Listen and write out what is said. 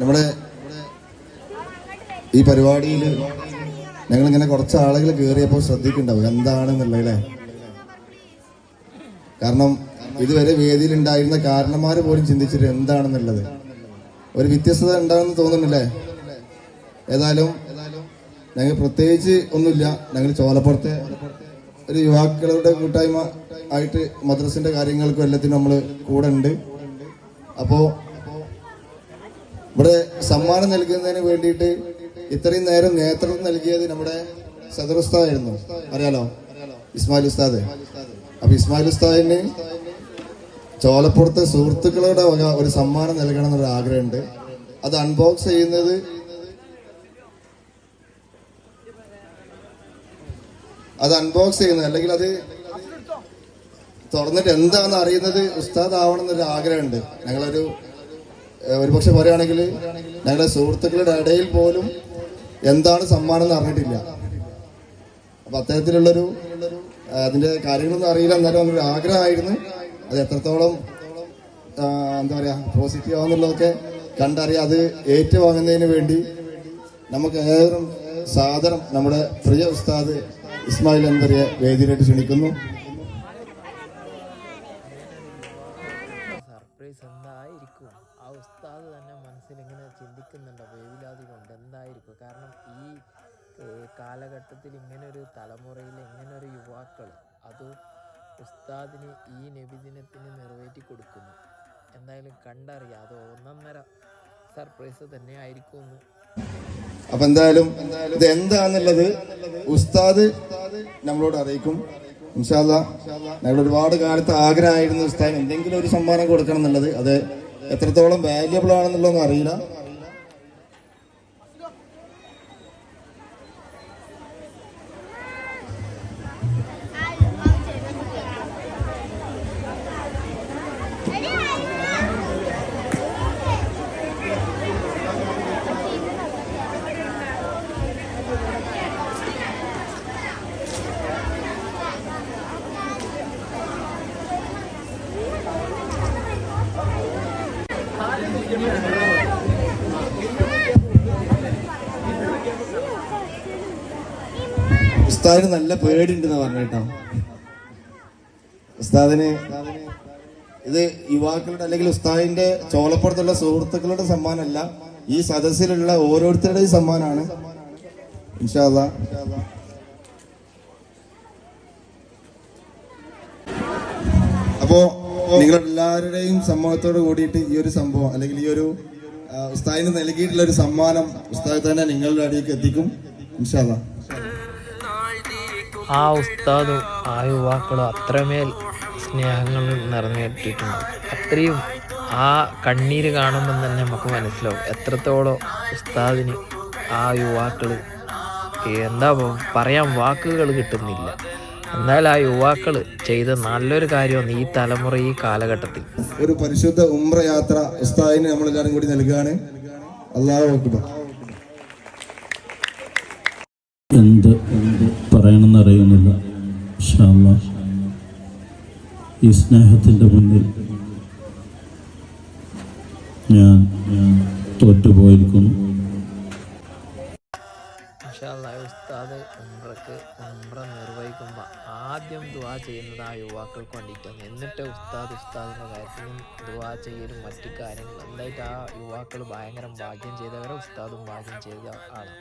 നമ്മുടെ ഈ പരിപാടിയിൽ ഞങ്ങളിങ്ങനെ കുറച്ച് ആളുകൾ കയറിയപ്പോൾ ശ്രദ്ധിക്കുന്നുണ്ടാവും എന്താണെന്നുള്ളത് അല്ലേ കാരണം ഇതുവരെ വേദിയിൽ ഉണ്ടായിരുന്ന കാരണന്മാര് പോലും ചിന്തിച്ചിട്ട് എന്താണെന്നുള്ളത്. ഒരു വ്യത്യസ്തത ഉണ്ടാകുമെന്ന് തോന്നുന്നില്ലേ? ഏതായാലും ഞങ്ങൾ പ്രത്യേകിച്ച് ഒന്നുമില്ല. ഞങ്ങൾ ചോലപ്പുറത്തെ ഒരു യുവാക്കളുടെ കൂട്ടായ്മ ആയിട്ട് മദ്രസിന്റെ കാര്യങ്ങൾക്കും എല്ലാത്തിനും നമ്മൾ കൂടെ ഉണ്ട്. അപ്പോ ഇവിടെ സമ്മാനം നൽകുന്നതിന് വേണ്ടിയിട്ട് ഇത്രയും നേരം നേതൃത്വം നൽകിയത് നമ്മുടെ സദർ അറിയാലോ? ഇസ്മായിൽ ഉസ്താദ്. അപ്പൊ ഇസ്മായിൽ ഉസ്താദിന് ചോലപ്പുറത്തെ സുഹൃത്തുക്കളുടെ വക ഒരു സമ്മാനം നൽകണം എന്നൊരു ആഗ്രഹമുണ്ട്. അത് അൺബോക്സ് ചെയ്യുന്നത് അത് അൺബോക്സ് ചെയ്യുന്നത് അല്ലെങ്കിൽ അത് തുറന്നിട്ട് എന്താണെന്ന് അറിയുന്നത് ഉസ്താദ് ആവണം എന്നൊരു ആഗ്രഹമുണ്ട്. ഞങ്ങളൊരു ഒരുപക്ഷെ പറയുകയാണെങ്കിൽ ഞങ്ങളുടെ സുഹൃത്തുക്കളുടെ ഇടയിൽ പോലും എന്താണ് സമ്മാനം എന്ന് അറിഞ്ഞിട്ടില്ല. അപ്പൊ അത്തരത്തിലുള്ളൊരു അതിന്റെ കാര്യങ്ങളൊന്നും അറിയില്ല. എന്നാലും ഒരു ആഗ്രഹമായിരുന്നു. അത് എത്രത്തോളം എന്താ പറയാ പോസിറ്റീവ് ആവുന്നുള്ളതൊക്കെ കണ്ടറിയാം അത് ഏറ്റുവാങ്ങുന്നതിന് വേണ്ടി നമുക്ക് ഏവരും സാദരം നമ്മുടെ പ്രിയ ഉസ്താദ് ഇസ്മായിൽ അൻവരിയെ വേദിയിലേക്ക് ക്ഷണിക്കുന്നു. ഇങ്ങനെ ചിന്തിക്കുന്നുണ്ടോ വേവിലാതി കൊണ്ട് എന്തായിരിക്കും? കാരണം ഈ കാലഘട്ടത്തിൽ ഇങ്ങനെ ഒരു തലമുറയിൽ ഒരു യുവാക്കൾ അത് ഉസ്താദിന് ഈ നബിദിനത്തിന് നിറവേറ്റി കൊടുക്കുന്നു. എന്തായാലും കണ്ടറിയാം അത് ഒന്നൊന്നര സർപ്രൈസ് തന്നെ ആയിരിക്കും അപ്പൊ എന്തായാലും ഇത് എന്താന്നുള്ളത് ഉസ്താദ് നമ്മളോട് അറിയിക്കും. ഞങ്ങൾ ഒരുപാട് കാലത്ത് ആഗ്രഹമായിരുന്നു ഉസ്താദിന് എന്തെങ്കിലും ഒരു സമ്മാനം കൊടുക്കണം എന്നുള്ളത്. അത് എത്രത്തോളം വാല്യബിൾ ആണെന്നുള്ളതൊന്നും അറിയില്ല. ഉസ്താദിന് നല്ല പേടിണ്ടെന്ന് പറഞ്ഞു കേട്ടോ. ഉസ്താദിന് ഇത് യുവാക്കളുടെ അല്ലെങ്കിൽ ഉസ്താദിന്റെ ചോളപ്പുറത്തുള്ള സുഹൃത്തുക്കളുടെ സമ്മാനമല്ല ഈ സദസ്സിലുള്ള ഓരോരുത്തരുടെയും സമ്മാനമാണ്. അപ്പോ നിങ്ങളെല്ലാവരുടെയും സമ്മതത്തോട് കൂടിയിട്ട് ഈ ഒരു സംഭവം അല്ലെങ്കിൽ ഈ ഒരു ഉസ്താദിന് നൽകിയിട്ടുള്ള ഒരു സമ്മാനം ഉസ്താദ് തന്നെ നിങ്ങളുടെ അടിയിലേക്ക് എത്തിക്കും. ഇൻഷാല്ല ആ ഉസ്താദും ആ യുവാക്കളും അത്രമേൽ സ്നേഹങ്ങൾ നിറഞ്ഞിട്ടിട്ടുണ്ട്. അത്രയും ആ കണ്ണീര് കാണുമ്പം തന്നെ നമുക്ക് മനസ്സിലാവും എത്രത്തോളം ഉസ്താദിന് ആ യുവാക്കൾ എന്താ പറയാൻ വാക്കുകൾ കിട്ടുന്നില്ല. എന്നാൽ ആ യുവാക്കൾ ചെയ്ത നല്ലൊരു കാര്യമാണ് ഈ തലമുറ ഈ കാലഘട്ടത്തിൽ. ഒരു പരിശുദ്ധ ഉമ്ര യാത്ര ഉസ്താദിന് നമ്മളെല്ലാരും കൂടി നൽകുകയാണ് അള്ളാഹു അക്ബർ. എന്ത് എന്ത് പറയണമെന്ന് അറിയുന്നില്ല. ഈ സ്നേഹത്തിന്റെ മുന്നിൽ ഞാൻ ഞാൻ തോറ്റുപോയിരിക്കുന്നു. ഇൻഷാല്ലാ ഉസ്താദ് ഉംറക്ക് ഉംറ നിർവഹിക്കുമ്പോൾ ആദ്യം ദുവാ ചെയ്യുന്നത് ആ യുവാക്കൾക്ക് വേണ്ടിയിട്ടാണ്. എന്നിട്ട് ഉസ്താദ് ഉസ്താദിന്റെ കാര്യത്തിനും ദുവാ ചെയ്യലും മറ്റു കാര്യങ്ങളും. എന്തായിട്ട് ആ യുവാക്കൾ ഭയങ്കര ഭാഗ്യം ചെയ്തവരെ ഉസ്താദും ഭാഗ്യം ചെയ്ത ആളാണ്.